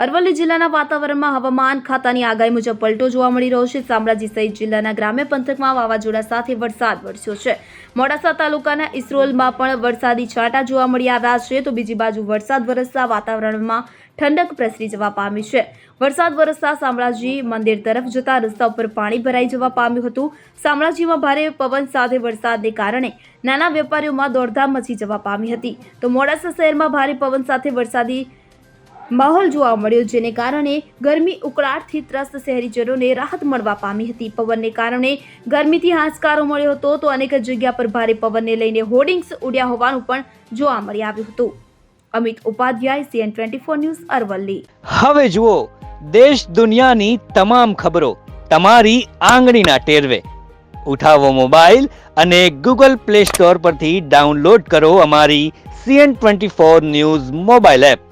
અરવલ્લી જિલ્લાના વાતાવરણમાં હવામાન ખાતાની આગાહી મુજબ પલટો જોવા મળી રહ્યો છે. શામળાજી સહિત જિલ્લાના ગ્રામ્ય પંથકમાં વાવાઝોડા સાથે વરસાદ વરસ્યો છે. મોડાસા તાલુકાના ઇસરોલમાં પણ વરસાદી છાંટા જોવા મળી આવ્યા છે તો બીજી બાજુ વરસાદ વરસતા વાતાવરણમાં ઠંડક પ્રસરી જવા પામી છે. વરસાદ વરસતા શામળાજી મંદિર તરફ જતા રસ્તા ઉપર પાણી ભરાઈ જવા પામ્યું હતું. શામળાજીમાં ભારે પવન સાથે વરસાદને કારણે નાના વેપારીઓમાં દોડધામ મચી જવા પામી હતી. તો મોડાસા શહેરમાં ભારે પવન સાથે વરસાદી માહોલ જોવા મળ્યો જેને કારણે ગરમી ઉકળાટથી ત્રસ્ત શહેરીજનોને રાહત મળવા પામી હતી. પવનને કારણે ગરમીથી હાશકારો મળ્યો હતો તો અનેક જગ્યા પર ભારે પવનને લઈને હોર્ડિંગ્સ ઉડ્યા હોવાનું પણ જોવા મળી આવ્યું હતું. Amit Upadhyay CN twenty four news Aravalli. હવે જુઓ, દેશ દુનિયાની તમામ ખબરો તમારી આંગળીના ટેરવે. ઉઠાવો મોબાઈલ અને ગૂગલ પ્લે સ્ટોર પરથી ડાઉનલોડ કરો અમારી CN twenty four news mobile app.